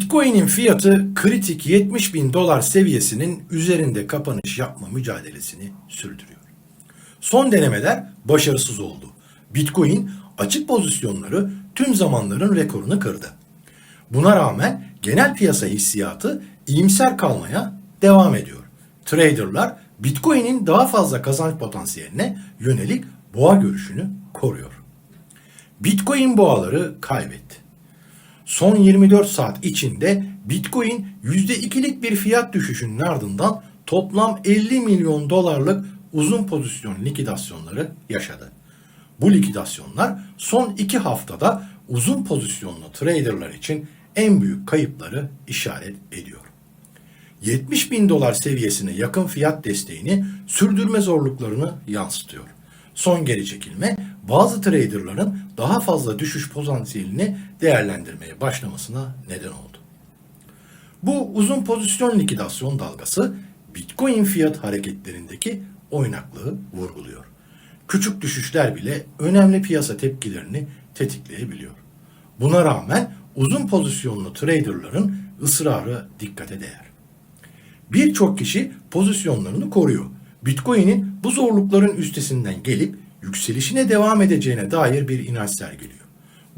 Bitcoin'in fiyatı kritik 70 bin dolar seviyesinin üzerinde kapanış yapma mücadelesini sürdürüyor. Son denemeler başarısız oldu. Bitcoin açık pozisyonları tüm zamanların rekorunu kırdı. Buna rağmen genel piyasa hissiyatı iyimser kalmaya devam ediyor. Traderlar Bitcoin'in daha fazla kazanç potansiyeline yönelik boğa görüşünü koruyor. Bitcoin boğaları kaybetti. Son 24 saat içinde Bitcoin %2'lik bir fiyat düşüşünün ardından toplam 50 milyon dolarlık uzun pozisyon likidasyonları yaşadı. Bu likidasyonlar son 2 haftada uzun pozisyonlu traderlar için en büyük kayıpları işaret ediyor. 70 bin dolar seviyesine yakın fiyat desteğini sürdürme zorluklarını yansıtıyor. Son geri çekilme bazı traderların daha fazla düşüş potansiyelini değerlendirmeye başlamasına neden oldu. Bu uzun pozisyon likidasyon dalgası Bitcoin fiyat hareketlerindeki oynaklığı vurguluyor. Küçük düşüşler bile önemli piyasa tepkilerini tetikleyebiliyor. Buna rağmen uzun pozisyonlu traderların ısrarı dikkate değer. Birçok kişi pozisyonlarını koruyor. Bitcoin'in bu zorlukların üstesinden gelip yükselişine devam edeceğine dair bir inanç sergiliyor.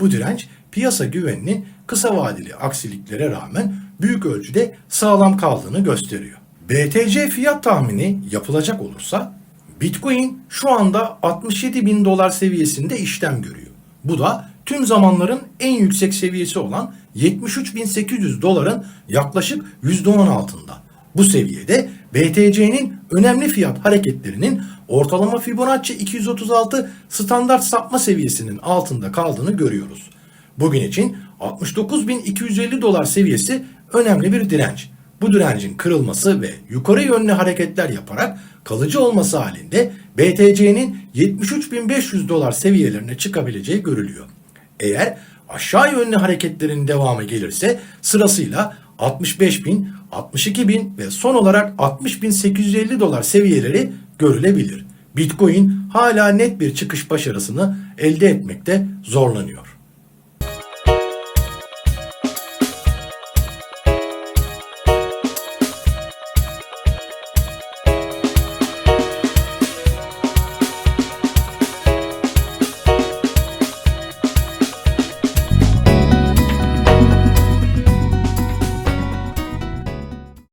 Bu direnç piyasa güveninin kısa vadeli aksiliklere rağmen büyük ölçüde sağlam kaldığını gösteriyor. BTC fiyat tahmini yapılacak olursa Bitcoin şu anda 67 bin dolar seviyesinde işlem görüyor. Bu da tüm zamanların en yüksek seviyesi olan 73.800 doların yaklaşık %10 altında. Bu seviyede BTC'nin önemli fiyat hareketlerinin ortalama Fibonacci 236 standart sapma seviyesinin altında kaldığını görüyoruz. Bugün için 69.250 dolar seviyesi önemli bir direnç. Bu direncin kırılması ve yukarı yönlü hareketler yaparak kalıcı olması halinde BTC'nin 73.500 dolar seviyelerine çıkabileceği görülüyor. Eğer aşağı yönlü hareketlerin devamı gelirse sırasıyla 65.000, 62.000 ve son olarak 60.850 dolar seviyeleri görülebilir. Bitcoin hala net bir çıkış başarısını elde etmekte zorlanıyor.